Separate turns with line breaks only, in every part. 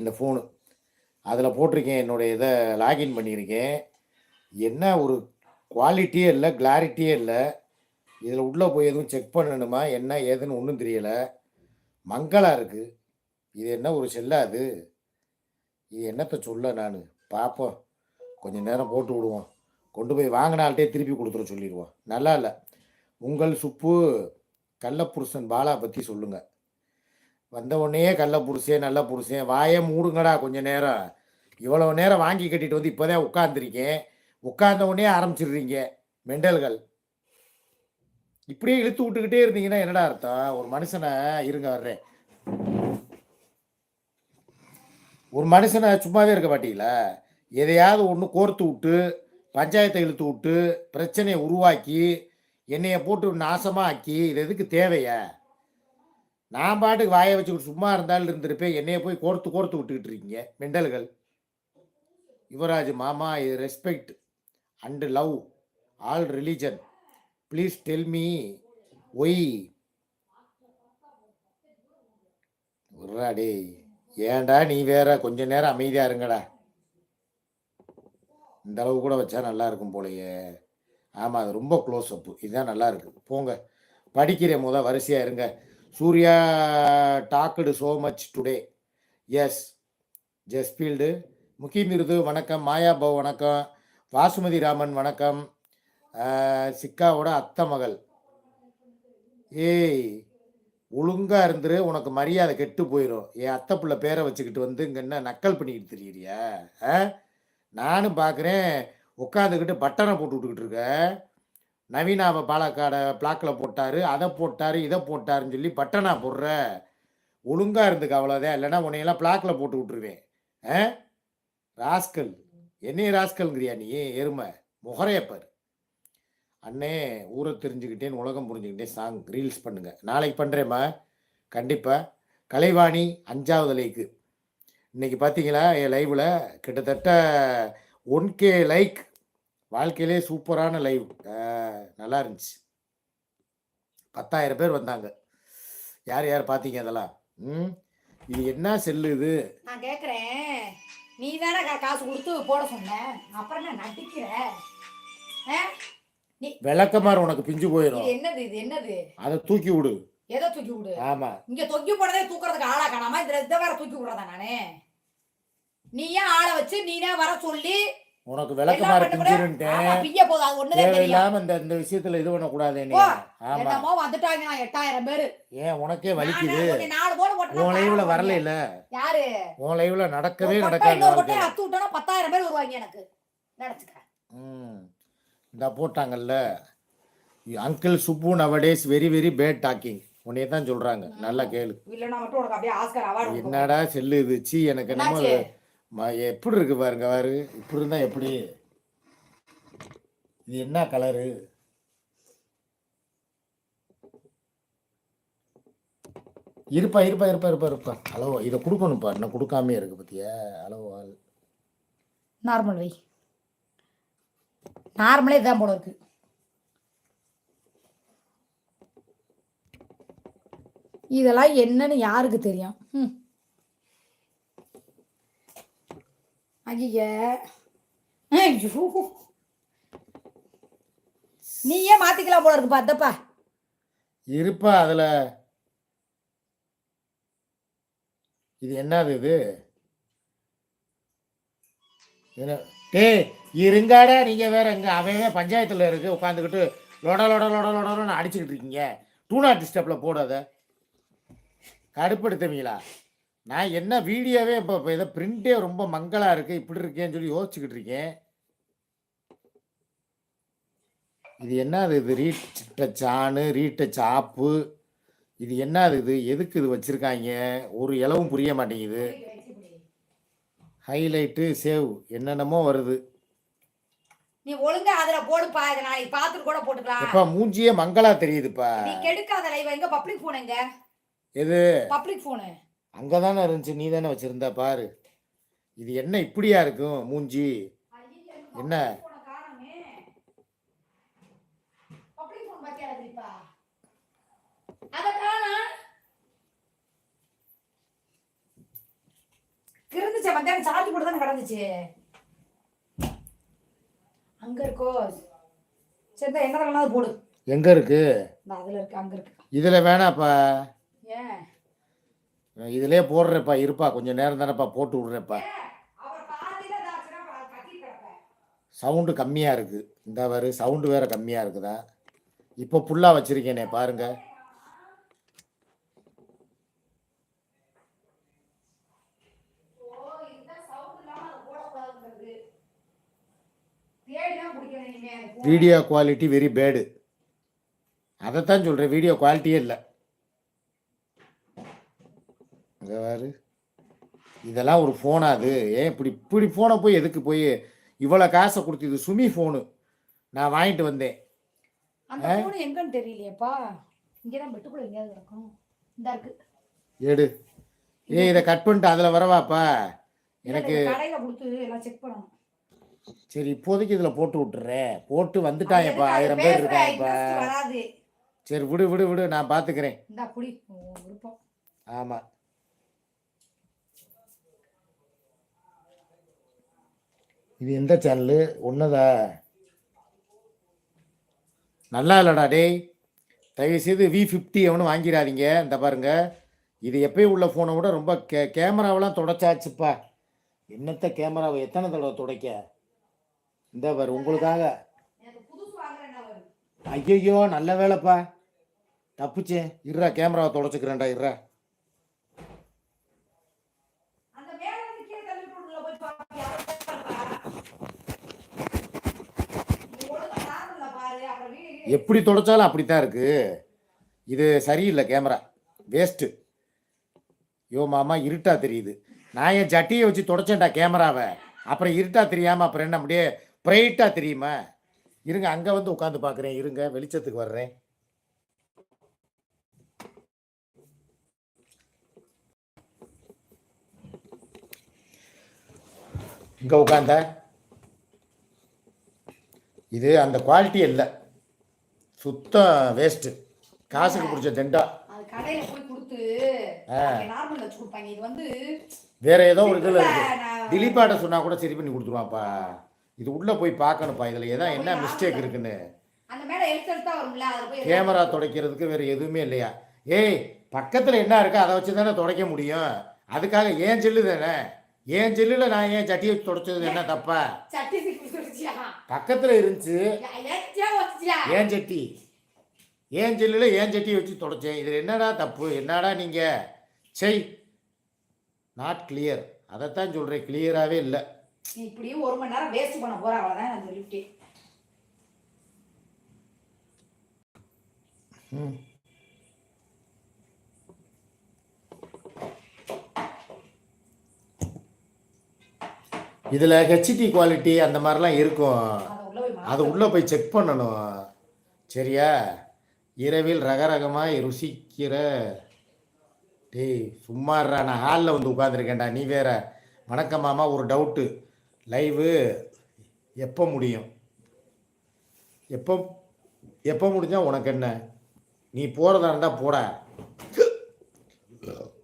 இந்த ஃபோனு. அதில் போட்டிருக்கேன் என்னுடைய இதை லாகின் பண்ணியிருக்கேன். என்ன ஒரு குவாலிட்டியே இல்லை கிளாரிட்டியே இல்லை. இதில் உள்ளே போய் எதுவும் செக் பண்ணணுமா என்ன ஏதுன்னு ஒன்றும் தெரியலை. மங்களாக இருக்குது இது என்ன ஒரு செல்லா அது? இது என்னத்தை சொல்ல நான்? பார்ப்போம் கொஞ்சம் நேரம் போட்டு விடுவோம். கொண்டு போய் வாங்கினால்ட்டே திருப்பி கொடுத்துட சொல்லிடுவோம். நல்லா இல்லை. உங்கள் சுப்பு கள்ளப்புருஷன் பாலா பற்றி சொல்லுங்கள் வந்த உடனே கள்ள புருஷன் நல்ல புருஷன் வாயை மூடுங்கடா கொஞ்சம் நேரம். இவ்வளோ நேரம் வாங்கி கட்டிட்டு வந்து இப்போதான் உட்காந்துருக்கேன் உட்கார்ந்த உடனே ஆரம்பிச்சிடுறீங்க மெண்டல்கள். இப்படியே இழுத்து விட்டுக்கிட்டே இருந்தீங்கன்னா என்னடா அர்த்தம்? ஒரு மனுஷனை இருங்க வர்றேன். ஒரு மனுஷனை சும்மாவே இருக்க மாட்டீங்களா? எதையாவது ஒன்று கோர்த்து விட்டு பஞ்சாயத்தை இழுத்து விட்டு பிரச்சனையை உருவாக்கி என்னைய போட்டு நாசமாக ஆக்கி இது எதுக்கு தேவையா? நான் பாட்டுக்கு வாயை வச்சுக்கிட்டு சும்மா இருந்தாலும் இருந்திருப்பேன். என்னைய போய் கோர்த்து கோர்த்து விட்டுக்கிட்டு இருக்கீங்க மெண்டல்கள். யுவராஜ் மாமா இது respect and love all religion. Please tell me why. டேய். ஏன்டா நீ வேற? கொஞ்ச நேரம் அமைதியாக இருங்கடா. இந்த அளவு கூட வச்சா நல்லா இருக்கும் போலயே. ஆமாம் அது ரொம்ப க்ளோஸ் அப்பு இதுதான் நல்லா இருக்கு. போங்க. படிக்கிறேன் முத வரிசையாக இருங்க. சூர்யா டாக்குடு ஸோ மச் டுடே எஸ் ஜஸ்பீல்டு முக்கிமிருது வணக்கம். மாயாபவ் வணக்கம். வாசுமதி ராமன் வணக்கம். சிக்காவோட அத்தை மகள். ஏய் ஒழுங்காக இருந்துரு உனக்கு மரியாதை கெட்டு போயிடும் என் அத்தை பிள்ளை பேரை வச்சுக்கிட்டு வந்து இங்கே என்ன நக்கல் பண்ணிக்கிட்டு தெரியறியா? ஆ? நானும் பார்க்குறேன் உட்காந்துக்கிட்டு பட்டனை போட்டு விட்டுக்கிட்டு இருக்க. நவீனாவை பாலக்காடை பிளாக்கில் போட்டார் அதை போட்டார் இதை போட்டாருன்னு சொல்லி பட்டனா போடுற. ஒழுங்காக இருந்துக்கு அவ்வளோதான் இல்லைன்னா உன்னையெல்லாம் பிளாக்கில் போட்டு விட்டுருவேன். ஆ? ராஸ்கல். என்னைய ராஸ்கல்ங்கிறியா நீ? எருமை. முகரையப்பர் அண்ணே ஊரை தெரிஞ்சுக்கிட்டேன்னு உலகம் புரிஞ்சுக்கிட்டேன். சாங் ரீல்ஸ் பண்ணுங்கள் நாளைக்கு பண்ணுறேம்மா கண்டிப்பாக கலைவாணி அஞ்சாவது லைக்கு. இன்றைக்கி பார்த்தீங்களா என் லைவில் கிட்டத்தட்ட ஒன் கே லைக் வாழ்க்கையிலே சூப்பரான லைவ். நல்லா இருந்துச்சு. பத்தாயிரம் பேர் வந்தாங்க. யார் யார் பார்த்தீங்க அதெல்லாம்? ம்? இது என்ன செல்லு இது?
நான் கேக்குறேன். நீ தானே காசு கொடுத்து போட சொன்ன. அப்புறம் என்ன நடிக்கிற?
விளக்கமாறு உனக்கு பிஞ்சு போயிடும்
என்னது இது என்னது?
அதை தூக்கி விடு.
எதை தூக்கி விடு?
ஆமாம்
இங்க தொக்கி போடதே தூக்குறதுக்கு ஆளா காணாம இதுல இதை வேற தூக்கி விடுறதா நானு? நீ ஏன் ஆளை வச்சு நீனே வர சொல்லி
உனக்கு
ஒண்ணுதான் தெரியும்.
தேவையில்லாம இந்த இந்த விஷயத்துல இது பண்ணக்கூடாது நீ.
ஓ,
ஆமா.
என்னமோ வந்துட்டாங்க எட்டாயிரம் பேரு.
ஏன் உனக்கே வலிக்குது? உன் லைவ்ல வரல இல்ல
யாரு?
உன் லைவ்ல நடக்கவே நடக்காது
அத்து விட்டோன்னா பத்தாயிரம் பேர் வருவாங்க எனக்கு. நினைச்சுக்கிறேன்.
ம். இந்த போட்டாங்கல்ல. Uncle Subbu nowadays very very bad talking உன்னைய தான் சொல்றாங்க. நல்லா கேளு.
இல்லைன்னா மட்டும் உனக்கு அப்படியே ஆஸ்கர் அவார்டு
என்னடா செல்லு இது? சீ எனக்கு என்னமோ? ம- எப்படி இருக்கு பாருங்க பாரு. இப்படி இருந்தால் எப்படி? இது என்ன கலரு? இருப்பா இருப்பா இருப்பா இருப்பா இருப்பா. ஹலோ இதை கொடுக்கணும்ப்பா. இன்னும் கொடுக்காமே இருக்கு பத்தியா? ஹலோ ஆள்.
நார்மல் வை. நார்மலே இதான் போல இருக்கு. இதெல்லாம் என்னன்னு யாருக்கு தெரியும்? ம். ஐய ஐயோ. நீயே மாத்திக்கலாம் போல இருக்கு பார்த்தப்பா
இருப்பா அதுல. இது என்னது இது? என்ன? டேய் இருங்காடா நீங்க வேற இங்க அவன் பஞ்சாயத்துல இருக்கு உட்காந்துக்கிட்டு லொட லொட லொட லொடன்னு அடிச்சுக்கிட்டு இருக்கீங்க. டூ நாட் ஸ்டெப்ல போடாத. கடுப்படுத்துவீங்களா? நான் என்ன வீடியோவே இப்போ இப்போ இதை பிரிண்டே ரொம்ப மங்களா இருக்கு இப்படி இருக்கேன்னு சொல்லி யோசிச்சுக்கிட்டு இருக்கேன். இது என்னது இது? ரீட்ட சாணு ரீட்ட சாப்பு. இது என்னது இது? எதுக்கு இது வச்சிருக்காங்க? ஒரு இலவும் புரிய மாட்டேங்குது. Highlight save. என்னென்னமோ வருது.
நீ ஒழுங்கா அதுல போடுப்பா. இதை நாளைக்கு பார்த்துட்டு கூட போட்டுக்கலாம்.
எப்பா மூஞ்சியே மங்களா தெரியுதுப்பா.
நீ கெடுக்காத லைவ். எங்க பப்ளிக் போன் எங்க?
எது?
பப்ளிக் போனு
அங்கதானே இருந்துச்சு நீ தானே வச்சிருந்த பாரு. இது என்ன இப்படியா இருக்கும் மூஞ்சி? என்ன?
இருந்துச்சு மத்தியானம் சார்ஜ் போட்டு தானே கிடந்துச்சு. அங்க இருக்கோ. சரி என்ன போடு.
எங்கே இருக்கு?
அதுல இருக்கு அங்க இருக்கு.
இதில் வேணாப்பா.
ஏன்?
இதிலே போடுறேப்பா இருப்பா. கொஞ்சம் நேரம் தானேப்பா போட்டு விட்றேப்பா. சவுண்டு கம்மியாக இருக்குது இந்த வரு சவுண்டு வேறு கம்மியாக இருக்குதா? இப்போ ஃபுல்லாக வச்சுருக்கேனே பாருங்க.
ஓ இந்த சவுண்ட் இல்லாம அதை போடக்கூடாதுங்கிறது. தேடி தான் பிடிக்கணும் இனிமே அது phone.
Video quality very bad அதைத்தான் சொல்கிறேன் வீடியோ குவாலிட்டியே இல்லை. இங்க பாரு. இதெல்லாம் ஒரு ஃபோனா அது. ஏன் இப்படி இப்படி ஃபோனை போய் எதுக்கு போய் இவ்வளோ காசை கொடுத்து இது சுமி ஃபோனு நான் வாங்கிட்டு வந்தேன்.
அந்த ஃபோன் எங்கன்னு தெரியலையேப்பா. இங்கதான் பெட்டுக்குள்ள எங்கேயாவது கிடக்கும். இந்த இருக்கு.
எடு. ஏய் இதை கட் பண்ணிட்டு அதில் வரவாப்பா. எனக்கு
கடையில கொடுத்து எல்லாம் செக் பண்ணணும்.
சரி இப்போதைக்கு இதில் போட்டு விட்டுறேன். போட்டு வந்துட்டாங்கப்பா ஆயிரம் பேர் இருக்காங்கப்பா. சரி விடு விடு விடு. நான் பார்த்துக்கிறேன் ஆமாம் இது எந்த சேனலு ஒன்றுதா நல்லா இல்லைடா டேய். தயவுசெய்து வி ஃபிஃப்டி எவனும் வாங்கிடாதீங்க. இந்த பாருங்க. இது எப்பயும் உள்ள ஃபோனை விட ரொம்ப கே கேமராவெலாம் தொடச்சாச்சுப்பா. என்னத்த கேமராவை எத்தனை தடவை துடைக்க? இந்த பாரு உங்களுக்காக.
ஐயோ
ஐயையோ நல்ல வேலைப்பா. தப்புச்சேன் இருடா கேமராவை தொடச்சிக்கிறேன்டா இருடா
அந்த மேல இருந்து கீழே தள்ளி விட்டு உள்ள போய் பாப்பியா நீ ஒழுங்கா நார்மல்ல பாரு அப்புறம் வீடு
எப்படி தொடச்சாலும் அப்படித்தான் இருக்கு. இது சரியில்லை கேமரா. வேஸ்ட்டு. யோ மாமா இருட்டா தெரியுது. நான் என் ஜட்டியை வச்சு தொடச்சேன்டா கேமராவை. அப்புறம் இருட்டா தெரியாம அப்புறம் என்ன அப்படியே பிரைட்டா தெரியுமா? இருங்க அங்கே வந்து உட்காந்து பார்க்குறேன். இருங்க வெளிச்சத்துக்கு வர்றேன். இங்கே உட்காந்த இது அந்த குவாலிட்டி இல்லை. சுத்தம் வேஸ்ட்டு காசுக்கு பிடிச்ச தெண்டா.
கடையில போய் கொடுத்து நார்மல் வச்சு கொடுப்பாங்க. இது வந்து
வேற ஏதோ ஒரு இதில் இருக்கு. திலீப்பாட்ட சொன்னா கூட சரி பண்ணி கொடுத்துருவான்ப்பா. இது உள்ள போய் பார்க்கணும்ப்பா. இதில் ஏதோ என்ன மிஸ்டேக் இருக்குன்னு. கேமரா துடைக்கிறதுக்கு வேற எதுவுமே இல்லையா? ஏய் பக்கத்தில் என்ன இருக்கோ அதை வச்சு தானே துடைக்க முடியும். அதுக்காக ஏன் செல்லு தானே? ஏன் செல்லில் நான் ஏன் சட்டியை வச்சு துடைச்சது என்ன தப்பா? பக்கத்தில் இருந்துச்சு. ஏன் சட்டி? ஏன் செல்லில் ஏன் சட்டியை வச்சு தொடச்சேன்? இதில் என்னடா தப்பு? என்னடா நீங்கள் செய் நாட் கிளியர் அதைத்தான் சொல்கிறேன் கிளியராகவே இல்லை.
நீ இப்படியே ஒரு மணி நேரம் வேஸ்ட் பண்ண போற. அவ்வளவுதான் நான் சொல்லிவிட்டேன்
ம். இதில் ஹெச்டி குவாலிட்டி அந்த மாதிரிலாம் இருக்கும்.
அது உள்ளே போய்
செக் பண்ணணும். சரியா? இரவில் ரகரகமாய் ருசிக்கிற டேய் சும்மா நான் ஹாலில் வந்து உட்காந்துருக்கேன்டா நீ வேற. வணக்கம் மாமா ஒரு டவுட்டு லைவு எப்போ முடியும்? எப்போ எப்போ முடிஞ்சால் உனக்கு என்ன? நீ போகிறதா இருந்தால் போட.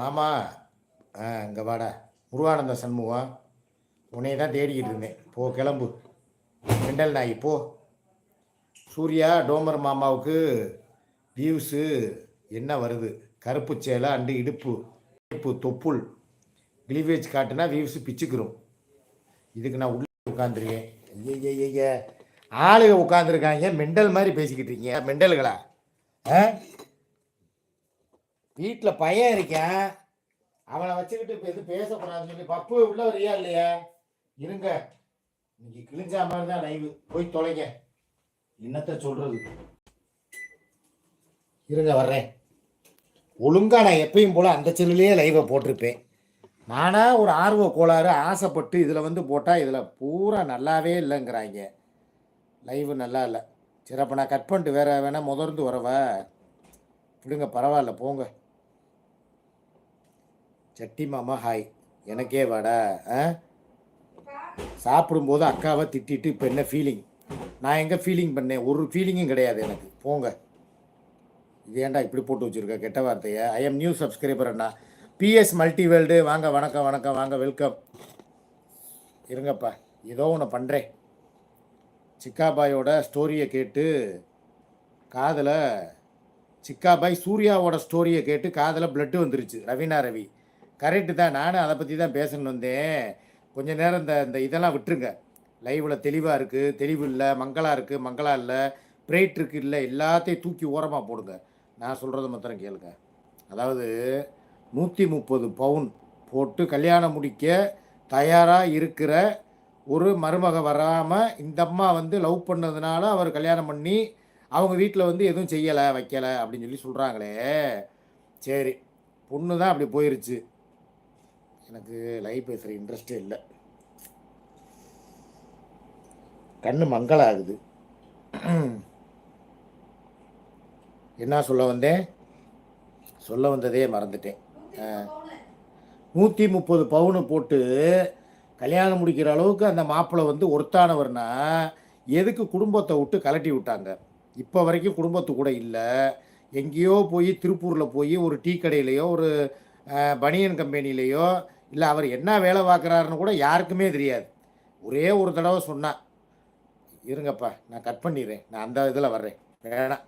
மாமா ஆ இங்கே வாடா. முருகானந்த சண்முகம். உன்னைய தான் தேடிக்கிட்டு இருந்தேன். போ கிளம்பு. மெண்டல் நாய் போ. சூர்யா டோமர் மாமாவுக்கு வியூஸு என்ன வருது? கருப்பு சேலை அண்டு இடுப்பு இடுப்பு தொப்புள். கிளிவேஜ் காட்டுனா வியூஸு பிச்சுக்கிறோம் இதுக்கு நான் உள்ளே உட்காந்துருக்கேன் ஐய ஆளுங்க உட்காந்துருக்காங்க மெண்டல் மாதிரி பேசிக்கிட்டு இருக்கீங்க. மெண்டல்களா? ஆ? வீட்டில் பையன் இருக்கேன். அவனை வச்சுக்கிட்டு இப்போ எதுவும் பேசக்கூடாதுன்னு சொல்லி பப்பு உள்ள வரியா இல்லையா? இருங்க. இன்னைக்கு கிழிஞ்சா மாதிரி தான் லைவு போய் தொலைங்க. என்னத்த சொல்றது? இருங்க வர்றேன். ஒழுங்கா நான் எப்பயும் போல அந்த செல்லுலேயே லைவை போட்டிருப்பேன். நானா ஒரு ஆர்வ கோளாறு ஆசைப்பட்டு இதில் வந்து போட்டால் இதில் பூரா நல்லாவே இல்லைங்கிறாங்க. லைவு நல்லா இல்லை. சரி அப்போ நான் கட் பண்ணிட்டு வேற வேணா முதர்ந்து வரவா? விடுங்க பரவாயில்ல போங்க. சட்டி மாமா ஹாய் எனக்கே வாடா ஆ? சாப்பிடும்போது அக்காவை திட்டிட்டு இப்போ என்ன ஃபீலிங் நான் எங்கே ஃபீலிங் பண்ணேன்? ஒரு ஃபீலிங்கும் கிடையாது எனக்கு. போங்க. இது ஏன்டா இப்படி போட்டு வச்சுருக்க? கெட்ட வார்த்தையை? ஐ எம் நியூ சப்ஸ்கிரைபர் அண்ணா. பிஎஸ் மல்டி வேர்ல்டு வாங்க வணக்கம் வணக்கம் வாங்க வெல்கம் இருங்கப்பா. ஏதோ ஒன்று பண்ணுறேன் சிக்காபாயோட ஸ்டோரியை கேட்டு காதில் சிக்காபாய் சூர்யாவோட ஸ்டோரியை கேட்டு காதில் பிளட்டு வந்துருச்சு. ரவினா ரவி. கரெக்டு தான். நானும் அதை பற்றி தான் பேசணும்னு வந்தேன். கொஞ்ச நேரம் இந்த இந்த இதெல்லாம் விட்டுருங்க. லைவில் தெளிவாக இருக்குது தெளிவு இல்லை மங்களா இருக்குது மங்களா இல்லை பிரைட் இருக்குது இல்லை எல்லாத்தையும் தூக்கி ஓரமாக போடுங்க. நான் சொல்கிறத மாத்திரம் கேளுங்க. அதாவது நூற்றி முப்பது பவுன் போட்டு கல்யாணம் முடிக்க தயாராக இருக்கிற ஒரு மருமக வராமல் இந்த அம்மா வந்து லவ் பண்ணதுனால அவர் கல்யாணம் பண்ணி அவங்க வீட்டில் வந்து எதுவும் செய்யலை வைக்கலை அப்படின்னு சொல்லி சொல்கிறாங்களே சரி பொண்ணு தான் அப்படி போயிருச்சு. எனக்கு லைவ் பேசுகிற இன்ட்ரெஸ்டே இல்லை. கண்ணு மங்களாகுது. என்ன சொல்ல வந்தேன்? சொல்ல வந்ததே மறந்துட்டேன். நூற்றி முப்பது
பவுனு.
போட்டு கல்யாணம் முடிக்கிற அளவுக்கு அந்த மாப்பிள்ளை வந்து ஒருத்தானவர்னா எதுக்கு குடும்பத்தை விட்டு கலட்டி விட்டாங்க? இப்போ வரைக்கும் குடும்பத்து கூட இல்லை. எங்கேயோ போய் திருப்பூரில் போய் ஒரு டீ கடையிலையோ ஒரு பனியன் கம்பெனிலேயோ இல்லை அவர் என்ன வேலை பார்க்குறாருன்னு கூட யாருக்குமே தெரியாது. ஒரே ஒரு தடவை சொன்னா. இருங்கப்பா நான் கட் பண்ணிடுறேன் நான் அந்த இதில் வர்றேன். வேணாம்.